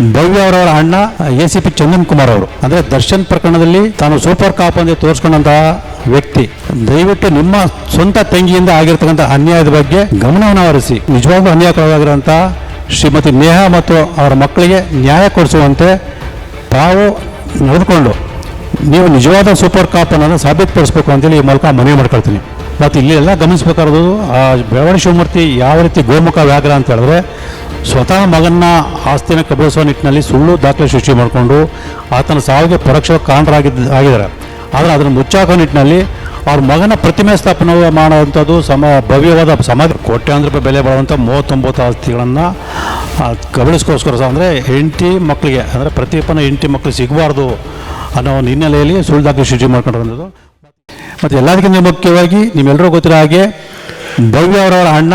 ಭವ್ಯ ಅವರ ಅಣ್ಣ A C P Chandan Kumar ಅವರು. ಅಂದ್ರೆ ದರ್ಶನ್ ಪ್ರಕರಣದಲ್ಲಿ ತಾನು ಸೂಪರ್ ಕಾಪ್ ಅಂತ ತೋರಿಸ್ಕೊಂಡಂತಹ ವ್ಯಕ್ತಿ. ದಯವಿಟ್ಟು ನಿಮ್ಮ ಸ್ವಂತ ತಂಗಿಯಿಂದ ಆಗಿರ್ತಕ್ಕಂಥ ಅನ್ಯಾಯದ ಬಗ್ಗೆ ಗಮನವನ್ನು ಹರಿಸಿ. ನಿಜವಾಗ್ಲೂ ಅನ್ಯಾಯಕ್ಕೊಳಗಾಗಿರುವಂತಹ ಶ್ರೀಮತಿ ನೇಹಾ ಮತ್ತು ಅವರ ಮಕ್ಕಳಿಗೆ ನ್ಯಾಯ ಕೊಡಿಸುವಂತೆ ತಾವು ನಡೆದುಕೊಂಡು ನೀವು ನಿಜವಾದ ಸೂಪರ್ ಕಾಪ್ ಅನ್ನೋದನ್ನು ಸಾಬೀತುಪಡಿಸಬೇಕು ಅಂತೇಳಿ ಈ ಮೂಲಕ ಮನವಿ ಮಾಡ್ಕೊಳ್ತೀನಿ. ಮತ್ತು ಇಲ್ಲಿ ಎಲ್ಲ ಆ ಬೆಳವಡಿ ಶಿವಮೂರ್ತಿ ಯಾವ ರೀತಿ ಗೋಮುಖ ವ್ಯಾಘ್ರ ಅಂತ ಹೇಳಿದ್ರೆ ಸ್ವತಃ ಮಗನ ಆಸ್ತಿನ ಕಬಳಿಸುವ ನಿಟ್ಟಿನಲ್ಲಿ ಸುಳ್ಳು ದಾಖಲೆ ಸೃಷ್ಟಿ ಮಾಡಿಕೊಂಡು ಆತನ ಸಾವಿಗೆ ಪರೋಕ್ಷ ಕಾರಣರಾಗಿದ್ದ, ಆಗಿದ್ದಾರೆ. ಆದರೆ ಅದನ್ನು ಮುಚ್ಚಾಕೋ ನಿಟ್ಟಿನಲ್ಲಿ ಅವ್ರ ಮಗನ ಪ್ರತಿಮೆ ಸ್ಥಾಪನೆ ಮಾಡುವಂಥದ್ದು ಸಮ, ಭವ್ಯವಾದ ಸಮಾಜ, ಕೋಟ್ಯಾಂತರ ರೂಪಾಯಿ ಬೆಲೆ ಬಾಳುವಂಥ ಮೂವತ್ತೊಂಬತ್ತು ಆಸ್ತಿಗಳನ್ನು ಕಬಳಿಸ್ಕೋಸ್ಕರ ಅಂದರೆ ಹೆಂಡತಿ ಮಕ್ಕಳಿಗೆ ಅಂದರೆ ಪ್ರತಿಪನ ಹೆಂಡತಿ ಮಕ್ಕಳು ಸಿಗಬಾರ್ದು ಅನ್ನೋ ಒಂದು ಹಿನ್ನೆಲೆಯಲ್ಲಿ ಸುಳ್ಳು ದಾಖಲೆ ಸೃಷ್ಟಿ ಮಾಡ್ಕೊಂಡಿರೋದು ಮತ್ತು ಎಲ್ಲದಕ್ಕಿಂತ ಮುಖ್ಯವಾಗಿ ನಿಮ್ಮೆಲ್ಲರೂ ಗೊತ್ತಿರೋ ಹಾಗೆ ಭವ್ಯ ಅವರವರ ಅಣ್ಣ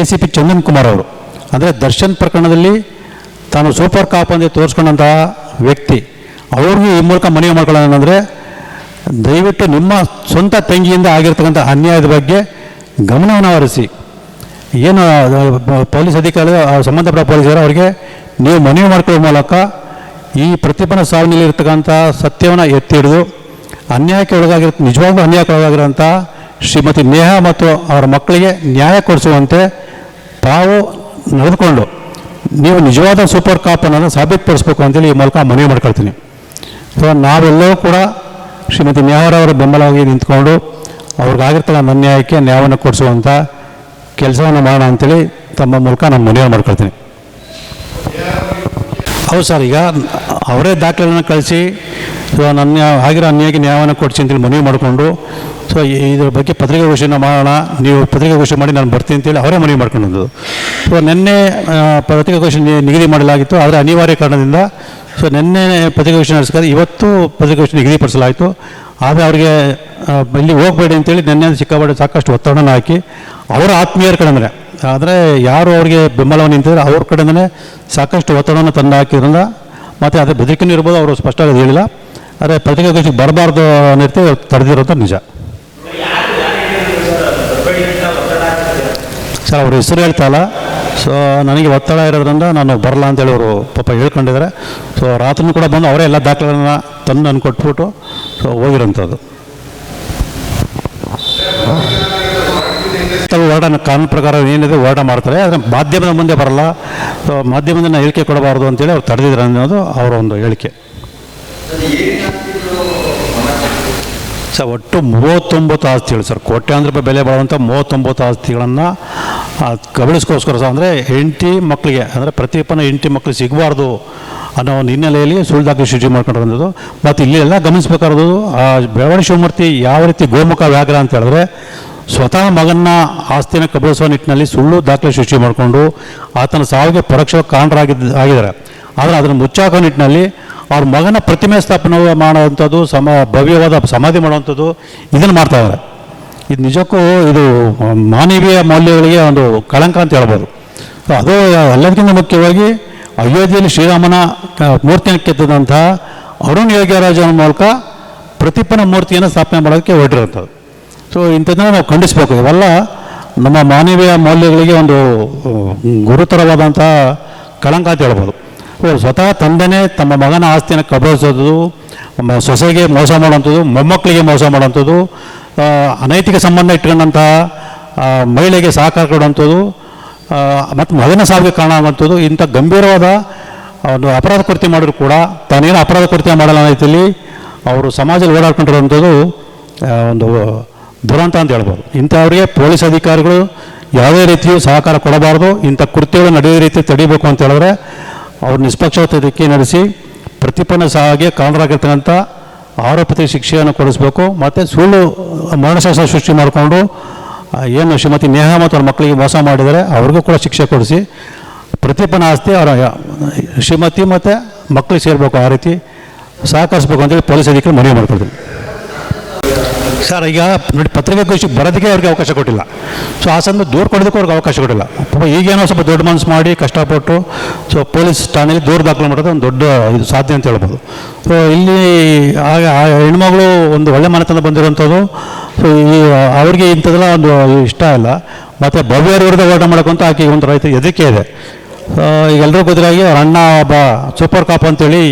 A C P Chandan Kumar ಅವರು. ಅಂದರೆ ದರ್ಶನ್ ಪ್ರಕರಣದಲ್ಲಿ ತಾನು ಸೂಪರ್ ಕಾಪ್ ಅಂತ ತೋರಿಸ್ಕೊಂಡಂತಹ ವ್ಯಕ್ತಿ, ಅವ್ರಿಗೂ ಈ ಮೂಲಕ ಮನವಿ ಮಾಡ್ಕೊಳ್ಳೋಣಂದರೆ ದಯವಿಟ್ಟು ನಿಮ್ಮ ಸ್ವಂತ ತಂಗಿಯಿಂದ ಆಗಿರ್ತಕ್ಕಂಥ ಅನ್ಯಾಯದ ಬಗ್ಗೆ ಗಮನವನ್ನು ಹರಿಸಿ. ಏನು ಪೊಲೀಸ್ ಅಧಿಕಾರಿಗಳು, ಆ, ಸಂಬಂಧಪಟ್ಟ ಪೊಲೀಸರು ಅವರಿಗೆ ನೀವು ಮನವಿ ಮಾಡ್ಕೊಳ್ಳೋ ಮೂಲಕ ಈ ಪ್ರತಿಭನ ಸಾವಿನಲ್ಲಿ ಇರ್ತಕ್ಕಂಥ ಸತ್ಯವನ್ನು ಎತ್ತಿ ಹಿಡಿದು ಅನ್ಯಾಯಕ್ಕೆ ಒಳಗಾಗಿರ, ನಿಜವಾಗ್ಲೂ ಅನ್ಯಾಯಕ್ಕೆ ಒಳಗಾಗಿರೋಂಥ ಶ್ರೀಮತಿ ನೇಹಾ ಮತ್ತು ಅವರ ಮಕ್ಕಳಿಗೆ ನ್ಯಾಯ ಕೊಡಿಸುವಂತೆ ತಾವು ನಡೆದುಕೊಂಡು ನೀವು ನಿಜವಾದ ಸೂಪರ್ ಕಾಪ್ ಅನ್ನೋದನ್ನು ಸಾಬೀತುಪಡಿಸ್ಬೇಕು ಅಂತೇಳಿ ಈ ಮೂಲಕ ಮನವಿ ಮಾಡ್ಕೊಳ್ತೀನಿ. ಸೊ ನಾವೆಲ್ಲರೂ ಕೂಡ ಶ್ರೀಮತಿ ನ್ಯಾಯರವರ ಬೆಂಬಲವಾಗಿ ನಿಂತ್ಕೊಂಡು ಅವ್ರಿಗಾಗಿರ್ತಕ್ಕಂಥ ಅನ್ಯಾಯಕ್ಕೆ ನ್ಯಾಯವನ್ನು ಕೊಡಿಸುವಂಥ ಕೆಲಸವನ್ನು ಮಾಡೋಣ ಅಂತೇಳಿ ತಮ್ಮ ಮೂಲಕ ನಾನು ಮನವಿ ಮಾಡ್ಕೊಳ್ತೀನಿ. ಹೌದು ಸರ್, ಈಗ ಅವರೇ ದಾಖಲೆಗಳನ್ನು ಕಳಿಸಿ, ಸೊ, ನನ್ನ ಆಗಿರೋ ಅನ್ಯಾಯಕ್ಕೆ ನ್ಯಾಯವನ್ನು ಕೊಡಿಸಿ ಅಂತೇಳಿ ಮನವಿ ಮಾಡಿಕೊಂಡು, ಸೊ ಇದ್ರ ಬಗ್ಗೆ ಪತ್ರಿಕಾಗೋಷ್ಠಿನ ಮಾಡೋಣ, ನೀವು ಪತ್ರಿಕಾಗೋಷ್ಠಿ ಮಾಡಿ ನಾನು ಬರ್ತೀನಿ ಅಂತೇಳಿ ಅವರೇ ಮನವಿ ಮಾಡ್ಕೊಂಡದ್ದು. ಸೊ ನಿನ್ನೆ ಪತ್ರಿಕಾಗೋಷ್ಠಿ ನಿಗದಿ ಮಾಡಲಾಗಿತ್ತು. ಆದರೆ ಅನಿವಾರ್ಯ ಕಾರಣದಿಂದ ಸೊ ನಿನ್ನೆ ಪತ್ರಿಕಾಗೋಷ್ಠಿ ನಡೆಸ್ಕೊಂಡು ಇವತ್ತು ಪತ್ರಿಕಾಗೋಷ್ಠಿ ನಿಗದಿಪಡಿಸಲಾಯಿತು. ಆದರೆ ಅವರಿಗೆ ಇಲ್ಲಿ ಹೋಗಬೇಡಿ ಅಂತೇಳಿ ನಿನ್ನೆ ಸಿಕ್ಕಾಪಟ್ಟೆ ಸಾಕಷ್ಟು ಒತ್ತಡನ ಹಾಕಿ, ಅವರ ಆತ್ಮೀಯರ ಕಡೆಂದರೆ ಆದರೆ ಯಾರು ಅವರಿಗೆ ಬೆಂಬಲವನ್ನು ನಿಂತಿದ್ದಾರೆ, ಅವ್ರ ಕಡೆನೇ ಸಾಕಷ್ಟು ಒತ್ತಡವನ್ನು ತಂದು ಹಾಕಿದ್ರಿಂದ ಮತ್ತು ಅದೇ ಬೆದರಿಕೆನೂ ಇರ್ಬೋದು, ಅವರು ಸ್ಪಷ್ಟವಾಗಿ ಹೇಳಿಲ್ಲ. ಆದರೆ ಪತ್ರಿಕಾಗೋಷ್ಠಿಗೆ ಬರಬಾರ್ದು ಅನ್ನೋದು ತಡೆದಿರೋದು ನಿಜ. ಸರ್, ಅವ್ರ ಹೆಸರು ಹೇಳ್ತಾಯಿಲ್ಲ ಸೊ ನನಗೆ ಒತ್ತಡ ಇರೋದ್ರಿಂದ ನಾನು ಬರಲ್ಲ ಅಂತೇಳಿ ಅವರು ಪಾಪ ಹೇಳ್ಕೊಂಡಿದ್ದಾರೆ. ಸೊ ರಾತ್ರಿ ಕೂಡ ಬಂದು ಅವರೇ ಎಲ್ಲ ದಾಖಲೆಗಳನ್ನ ತಂದು ನಾನು ಕೊಟ್ಬಿಟ್ಟು ಸೊ ಹೋಗಿರೋಂಥದ್ದು. ಹೋರಾಟ ಕಾನೂನು ಪ್ರಕಾರ ಏನಿದೆ ಹೋರಾಟ ಮಾಡ್ತಾರೆ, ಆದರೆ ಮಾಧ್ಯಮದ ಮುಂದೆ ಬರಲ್ಲ. ಸೊ ಮಾಧ್ಯಮದಿಂದ ಹೇಳಿಕೆ ಕೊಡಬಾರ್ದು ಅಂತೇಳಿ ಅವ್ರು ತಡೆದಿದ್ದಾರೆ ಅನ್ನೋದು ಅವರ ಒಂದು ಹೇಳಿಕೆ. ಸರ್, ಒಟ್ಟು ಮೂವತ್ತೊಂಬತ್ತು ಆಸ್ತಿಗಳು ಸರ್. ಕೋಟ್ಯಾಂತರ ರೂಪಾಯಿ ಬೆಲೆ ಬಾಳುವಂಥ ಮೂವತ್ತೊಂಬತ್ತು ಆಸ್ತಿಗಳನ್ನು ಕಬಳಿಸ್ಕೋಸ್ಕರ ಸಹ ಅಂದರೆ ಹೆಂಡತಿ ಮಕ್ಕಳಿಗೆ ಅಂದರೆ ಪ್ರತಿಪನ ಹೆಂಡತಿ ಮಕ್ಕಳು ಸಿಗಬಾರ್ದು ಅನ್ನೋ ಒಂದು ಹಿನ್ನೆಲೆಯಲ್ಲಿ ಸುಳ್ಳು ದಾಖಲೆ ಸೃಷ್ಟಿ ಬಂದದ್ದು. ಮತ್ತು ಇಲ್ಲಿ ಎಲ್ಲ ಗಮನಿಸಬೇಕಾದ್ರು ಆ ಬೆಳವಣಿ ಶಿವಮೂರ್ತಿ ಯಾವ ರೀತಿ ಗೋಮುಖ ವ್ಯಾಘ್ರ ಅಂತ ಹೇಳಿದ್ರೆ, ಸ್ವತಃ ಮಗನ ಆಸ್ತಿನ ಕಬಳಿಸುವ ನಿಟ್ಟಿನಲ್ಲಿ ಸುಳ್ಳು ದಾಖಲೆ ಸೃಷ್ಟಿ ಮಾಡಿಕೊಂಡು ಆತನ ಸಾವಿಗೆ ಪರೋಕ್ಷ ಕಾರಣರಾಗಿದ್ದ ಆಗಿದ್ದಾರೆ. ಆದರೆ ಅದನ್ನು ಮುಚ್ಚಾಕೋ ನಿಟ್ಟಿನಲ್ಲಿ ಅವ್ರ ಮಗನ ಪ್ರತಿಮೆ ಸ್ಥಾಪನೆ ಮಾಡುವಂಥದ್ದು ಸಮ ಭವ್ಯವಾದ ಸಮಾಧಿ ಮಾಡುವಂಥದ್ದು ಇದನ್ನು ಮಾಡ್ತಾ ಇದ್ದಾರೆ. ಇದು ನಿಜಕ್ಕೂ ಇದು ಮಾನವೀಯ ಮೌಲ್ಯಗಳಿಗೆ ಒಂದು ಕಳಂಕ ಅಂತ ಹೇಳ್ಬೋದು. ಸೊ ಅದು ಎಲ್ಲದಕ್ಕಿಂತ ಮುಖ್ಯವಾಗಿ ಅಯೋಧ್ಯೆಯಲ್ಲಿ ಶ್ರೀರಾಮನ ಮೂರ್ತಿಯನ್ನು ಕೆತ್ತಿದಂತಹ ಅರುಣ್ ಯೋಗ್ಯರಾಜನ ಮೂಲಕ ಪ್ರತಿಪನ ಮೂರ್ತಿಯನ್ನು ಸ್ಥಾಪನೆ ಮಾಡೋದಕ್ಕೆ ಹೊರಟಿರುವಂಥದ್ದು. ಸೊ ಇಂಥದ್ದನ್ನು ನಾವು ಖಂಡಿಸಬೇಕು. ಇವೆಲ್ಲ ನಮ್ಮ ಮಾನವೀಯ ಮೌಲ್ಯಗಳಿಗೆ ಒಂದು ಗುರುತರವಾದಂತಹ ಕಳಂಕ ಅಂತ ಹೇಳ್ಬೋದು. ಸ್ವತಃ ತಂದೆನೇ ತಮ್ಮ ಮಗನ ಆಸ್ತಿಯನ್ನು ಕಬಳಿಸೋದು ಸೊಸೆಗೆ ಮೋಸ ಮಾಡುವಂಥದ್ದು, ಮೊಮ್ಮಕ್ಕಳಿಗೆ ಮೋಸ ಮಾಡುವಂಥದ್ದು ಅನೈತಿಕ ಸಂಬಂಧ ಇಟ್ಕೊಂಡಂತಹ ಮಹಿಳೆಗೆ ಸಹಕಾರ ಕೊಡುವಂಥದ್ದು ಮತ್ತು ಮಗನ ಸಾವಿಗೆ ಕಾರಣ ಆಗುವಂಥದ್ದು, ಇಂಥ ಗಂಭೀರವಾದ ಒಂದು ಅಪರಾಧ ಕೃತ್ಯ ಮಾಡಿದ್ರು ಕೂಡ, ತಾನೇನು ಅಪರಾಧ ಕೃತ್ಯ ಮಾಡಲ್ಲ ರೀತಿಯಲ್ಲಿ ಅವರು ಸಮಾಜದಲ್ಲಿ ಓಡಾಡ್ಕೊಂಡಿರುವಂಥದ್ದು ಒಂದು ದುರಂತ ಅಂತ ಹೇಳ್ಬೋದು. ಇಂಥವ್ರಿಗೆ ಪೊಲೀಸ್ ಅಧಿಕಾರಿಗಳು ಯಾವುದೇ ರೀತಿಯೂ ಸಹಕಾರ ಕೊಡಬಾರ್ದು, ಇಂಥ ಕೃತ್ಯಗಳು ನಡೆಯೋ ರೀತಿ ತಡಿಬೇಕು ಅಂತ ಹೇಳಿದ್ರೆ ಅವ್ರು ನಿಷ್ಪಕ್ಷಪಾತ ತನಿಖೆ ನಡೆಸಿ ಪ್ರತಿಪನ್ನ ಸಹಾಗೆ ಕಾರಣರಾಗಿರ್ತಕ್ಕಂಥ ಆರೋಪಿತ ಶಿಕ್ಷೆಯನ್ನು ಕೊಡಿಸ್ಬೇಕು. ಮತ್ತು ಸುಳ್ಳು ಮರಣಶಾಸ್ತ್ರ ಸೃಷ್ಟಿ ಮಾಡಿಕೊಂಡು ಏನು ಶ್ರೀಮತಿ ನೇಹ ಮತ್ತು ಅವ್ರ ಮಕ್ಕಳಿಗೆ ಮೋಸ ಮಾಡಿದರೆ ಅವ್ರಿಗೂ ಕೂಡ ಶಿಕ್ಷೆ ಕೊಡಿಸಿ ಪ್ರತಿಪನ್ನ ಆಸ್ತಿ ಅವರ ಶ್ರೀಮತಿ ಮತ್ತು ಮಕ್ಕಳಿಗೆ ಸೇರಬೇಕು ಆ ರೀತಿ ಸಹಕರಿಸ್ಬೇಕು ಅಂತೇಳಿ ಪೊಲೀಸ್ ಅಧಿಕಾರಿ ಮನವಿ ಮಾಡ್ಕೊಳ್ತೀನಿ ಸರ್, ಈಗ ನೋಡಿ, ಪತ್ರಿಕಾಗೋಷ್ಠಿ ಬರೋದಕ್ಕೆ ಅವ್ರಿಗೆ ಅವಕಾಶ ಕೊಟ್ಟಿಲ್ಲ. ಸೊ ಆ ಸಂದರ್ಭ ದೂರು ಕೊಡೋದಕ್ಕೂ ಅವ್ರಿಗೆ ಅವಕಾಶ ಕೊಟ್ಟಿಲ್ಲ. ಪಾಪ ಈಗೇನೋ ಸ್ವಲ್ಪ ದೊಡ್ಡ ಮನಸ್ಸು ಮಾಡಿ ಕಷ್ಟಪಟ್ಟು ಸೊ ಪೊಲೀಸ್ ಠಾಣೆಯಲ್ಲಿ ದೂರು ದಾಖಲು ಮಾಡೋದು ಒಂದು ದೊಡ್ಡ ಇದು ಸಾಧ್ಯ ಅಂತ ಹೇಳ್ಬೋದು. ಸೊ ಇಲ್ಲಿ ಆಗ ಆ ಹೆಣ್ಮಗಳು ಒಂದು ಒಳ್ಳೆ ಮನೆತನ ಬಂದಿರೋಂಥದ್ದು ಸೊ ಈ ಅವ್ರಿಗೆ ಇಂಥದ್ದೆಲ್ಲ ಒಂದು ಇಷ್ಟ ಇಲ್ಲ. ಮತ್ತು ಭವ್ಯರ ವಿರುದ್ಧ ಹೋರಾಟ ಮಾಡೋಕ್ಕಂತ ಆಕೆ ಒಂದು ರೈತ ಎದಕ್ಕೆ ಇದೆ. ಈಗ ಎಲ್ಲರೂ ಗೊತ್ತಿರಾಗಿ ಅವ್ರ ಅಣ್ಣ ಒಬ್ಬ ಸೂಪರ್ ಕಾಪ್ ಅಂತೇಳಿ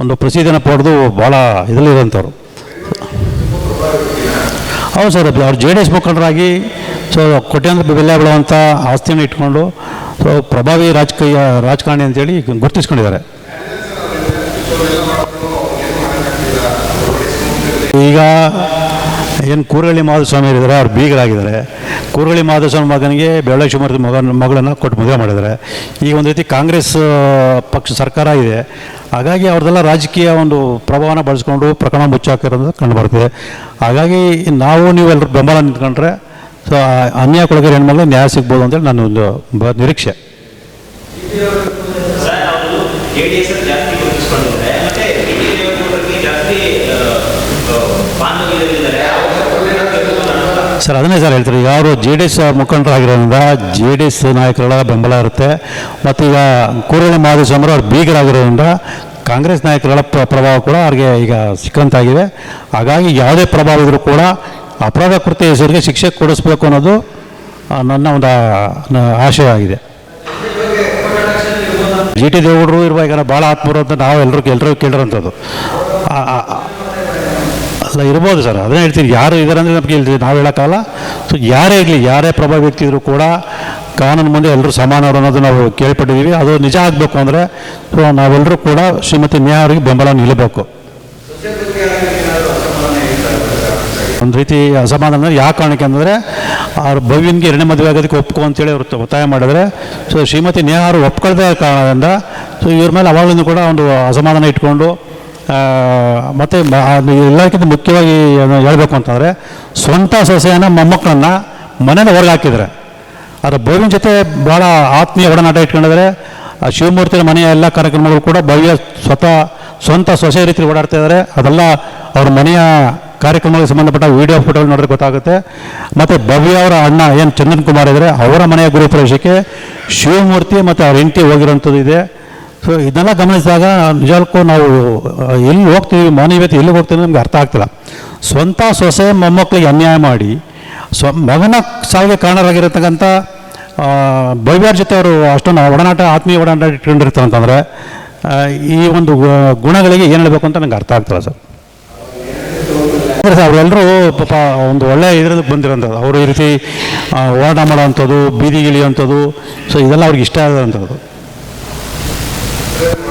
ಒಂದು ಪ್ರಸಿದ್ಧಿನ ಪಡೆದು ಭಾಳ ಇದರಲ್ಲಿರೋಂಥವ್ರು ಹೌದು ಸರ್ ಅವ್ರು ಜೆ ಡಿ ಎಸ್ ಮುಖಂಡರಾಗಿ, ಸೊ ಕೋಟ್ಯಾಂತರ ಬೆಲೆ ಬಿಡುವಂಥ ಆಸ್ತಿಯನ್ನು ಇಟ್ಕೊಂಡು, ಸೊ ಪ್ರಭಾವಿ ರಾಜಕೀಯ, ರಾಜಕಾರಣಿ ಅಂತೇಳಿ ಗುರುತಿಸ್ಕೊಂಡಿದ್ದಾರೆ. ಈಗ ಏನು ಕೂರಳ್ಳಿ ಮಾಧುಸ್ವಾಮಿ ಇದ್ದಾರೆ ಅವ್ರು ಬೀಗರಾಗಿದ್ದಾರೆ. ಕೂರಳ್ಳಿ ಮಾಧುಸ್ವಾಮಿ ಮಗನಿಗೆ ಬೆಳ್ಳಶಿವಮೂರ್ತಿ ಮಗ ಮಗಳನ್ನು ಕೊಟ್ಟು ಮದುವೆ ಮಾಡಿದ್ದಾರೆ. ಈಗ ಒಂದು ರೀತಿ ಕಾಂಗ್ರೆಸ್ ಪಕ್ಷ ಸರ್ಕಾರ ಇದೆ. ಹಾಗಾಗಿ ಅವ್ರದ್ದೆಲ್ಲ ರಾಜಕೀಯ ಒಂದು ಪ್ರಭಾವನ ಬಳಸ್ಕೊಂಡು ಪ್ರಕರಣ ಮುಚ್ಚಾಕಿರೋದು ಕಂಡು ಬರ್ತದೆ. ಹಾಗಾಗಿ ನಾವು ನೀವೆಲ್ಲರೂ ಬೆಂಬಲ ನಿಂತ್ಕೊಂಡ್ರೆ, ಸೊ ಅನ್ಯಾಯ ಅನ್ಯಾಯಕ್ಕೊಳಗೆ ಹೆಣ್ಮಕ್ಳು ನ್ಯಾಯ ಸಿಗ್ಬೋದು ಅಂತೇಳಿ ನನ್ನ ಒಂದು ಬ, ನಿರೀಕ್ಷೆ. ಸರ್, ಅದನ್ನೇ ಸರ್ ಹೇಳ್ತಾರೆ ಯಾರು ಜೆ ಡಿ ಎಸ್ ಮುಖಂಡರಾಗಿರೋದ್ರಿಂದ ಜೆ ಡಿ ಎಸ್ ನಾಯಕರ ಬೆಂಬಲ ಇರುತ್ತೆ. ಮತ್ತು ಈಗ ಕೂರಳ್ಳಿ ಮಾಧುಸ್ವಾಮಿ ಅವ್ರು ಬೀಗರಾಗಿರೋದ್ರಿಂದ ಕಾಂಗ್ರೆಸ್ ನಾಯಕರುಗಳ ಪ್ರಭಾವ ಕೂಡ ಅವ್ರಿಗೆ ಈಗ ಸಿಕ್ಕಂತಾಗಿದೆ. ಹಾಗಾಗಿ ಯಾವುದೇ ಪ್ರಭಾವ ಇದ್ದರೂ ಕೂಡ ಅಪರಾಧ ಕೃತ್ಯ ಹೆಸರಿಗೆ ಶಿಕ್ಷೆ ಕೊಡಿಸ್ಬೇಕು ಅನ್ನೋದು ನನ್ನ ಒಂದು ಆಶಯ ಆಗಿದೆ. ಜಿ ಟಿ ದೇವೇಗೌಡರು ಇರುವಾಗ ಭಾಳ ಆತ್ಮರು ಅಂತ ನಾವು ಎಲ್ಲರೂ ಎಲ್ಲರೂ ಕೇಳಿರೋಂಥದ್ದು ಅಲ್ಲ, ಇರ್ಬೋದು ಸರ್. ಅದನ್ನೇ ಹೇಳ್ತೀನಿ. ಯಾರು ಇದ್ದಾರೆ ಅಂದರೆ ನಮಗೆ ಹೇಳ್ತೀವಿ ನಾವು ಹೇಳೋಕ್ಕಲ್ಲ ಸೊ ಯಾರೇ ಇರಲಿ, ಯಾರೇ ಪ್ರಭಾವ ವ್ಯಕ್ತಿ ಇದ್ದರೂ ಕೂಡ ಕಾನೂನು ಮುಂದೆ ಎಲ್ಲರೂ ಸಮಾನರು ಅನ್ನೋದು ನಾವು ಕೇಳ್ಪಟ್ಟಿದ್ದೀವಿ. ಅದು ನಿಜ ಆಗಬೇಕು ಅಂದರೆ, ಸೊ ನಾವೆಲ್ಲರೂ ಕೂಡ ಶ್ರೀಮತಿ ನ್ಯಾಯ ಅವರಿಗೆ ಬೆಂಬಲ ನಿಲ್ಲಬೇಕು ಒಂದು ರೀತಿ ಅಸಮಾಧಾನ ಯಾವ ಕಾರಣಕ್ಕೆ ಅಂದರೆ ಅವ್ರ ಭವ್ಯನ್ಗೆ ಎರಡನೇ ಮದುವೆ ಆಗೋದಕ್ಕೆ ಒಪ್ಕೊ ಅಂತೇಳಿ ಅವರು ಒತ್ತಾಯ ಮಾಡಿದ್ರೆ, ಸೊ, ಶ್ರೀಮತಿ ನೇಹ ಅವರು ಒಪ್ಕೊಳ್ದ ಕಾರಣದಿಂದ, ಸೊ, ಇವ್ರ ಮೇಲೆ ಅವಾಗಲೂ ಕೂಡ ಒಂದು ಅಸಮಾಧಾನ ಇಟ್ಕೊಂಡು ಮತ್ತೆ ಎಲ್ಲಕ್ಕಿಂತ ಮುಖ್ಯವಾಗಿ ಹೇಳಬೇಕು ಅಂತಂದರೆ ಸ್ವಂತ ಸೊಸೆಯನ್ನು ಮೊಮ್ಮಕ್ಕಳನ್ನು ಮನೇನ ಹೊರಗೆ ಹಾಕಿದರೆ ಅದರ ಭವ್ಯನ ಜೊತೆ ಭಾಳ ಆತ್ಮೀಯ ಒಡನಾಟ ಇಟ್ಕೊಂಡಿದ್ರೆ ಆ ಶಿವಮೂರ್ತಿಯ ಮನೆಯ ಎಲ್ಲ ಕಾರ್ಯಕ್ರಮಗಳು ಕೂಡ ಭವ್ಯ ಸ್ವತಃ ಸ್ವಂತ ಸೊಸೆ ರೀತಿ ಓಡಾಡ್ತಾ ಇದ್ದಾರೆ. ಅದೆಲ್ಲ ಅವ್ರ ಮನೆಯ ಕಾರ್ಯಕ್ರಮಗಳಿಗೆ ಸಂಬಂಧಪಟ್ಟ ವಿಡಿಯೋ ಫೋಟೋಗಳು ನೋಡಿದ್ರೆ ಗೊತ್ತಾಗುತ್ತೆ. ಮತ್ತು ಭವ್ಯ ಅವರ ಅಣ್ಣ ಏನು ಚಂದನ್ ಕುಮಾರ್ ಇದ್ದಾರೆ. ಅವರ ಮನೆಯ ಗೃಹಪ್ರವೇಶಕ್ಕೆ ಶಿವಮೂರ್ತಿ ಮತ್ತು ಅವ್ರ ಹೆಂಡತಿ ಹೋಗಿರೋಂಥದ್ದು ಇದೆ. ಸೊ ಇದನ್ನೆಲ್ಲ ಗಮನಿಸಿದಾಗ ನಿಜಕ್ಕೂ ನಾವು ಎಲ್ಲಿ ಹೋಗ್ತೀವಿ ಮಾನವೀಯತೆ ಎಲ್ಲಿ ಹೋಗ್ತೀವಿ ನಮ್ಗೆ ಅರ್ಥ ಆಗ್ತಿಲ್ಲ. ಸ್ವಂತ ಸೊಸೆ ಮೊಮ್ಮಕ್ಕಳಿಗೆ ಅನ್ಯಾಯ ಮಾಡಿ ಸ್ವ ಮಗನ ಸಾವಿಗೆ ಕಾರಣರಾಗಿರತಕ್ಕಂಥ ಆ, ಭವ್ಯರ ಜೊತೆ ಅವರು ಅಷ್ಟೊಂದು ಒಡನಾಟ ಆತ್ಮೀಯ ಒಡನಾಟ ಇಟ್ಕೊಂಡಿರ್ತಾರೆ ಅಂತಂದರೆ ಈ ಒಂದು ಗುಣಗಳಿಗೆ ಏನು ಹೇಳಬೇಕು ಅಂತ ನನಗೆ ಅರ್ಥ ಆಗ್ತಿಲ್ಲ ಸರ್. ಸರ್ ಅವರೆಲ್ಲರೂ ಪಾಪ ಒಂದು ಒಳ್ಳೆ ಇದರಲ್ಲಿ ಬಂದಿರೋಂಥದ್ದು ಅವರು ಈ ರೀತಿ ಹೋರಾಟ ಮಾಡೋವಂಥದ್ದು ಬೀದಿಗಿಳಿಯುವಂಥದ್ದು ಸೊ ಇದೆಲ್ಲ ಅವ್ರಿಗೆ ಇಷ್ಟ ಆಗೋವಂಥದ್ದು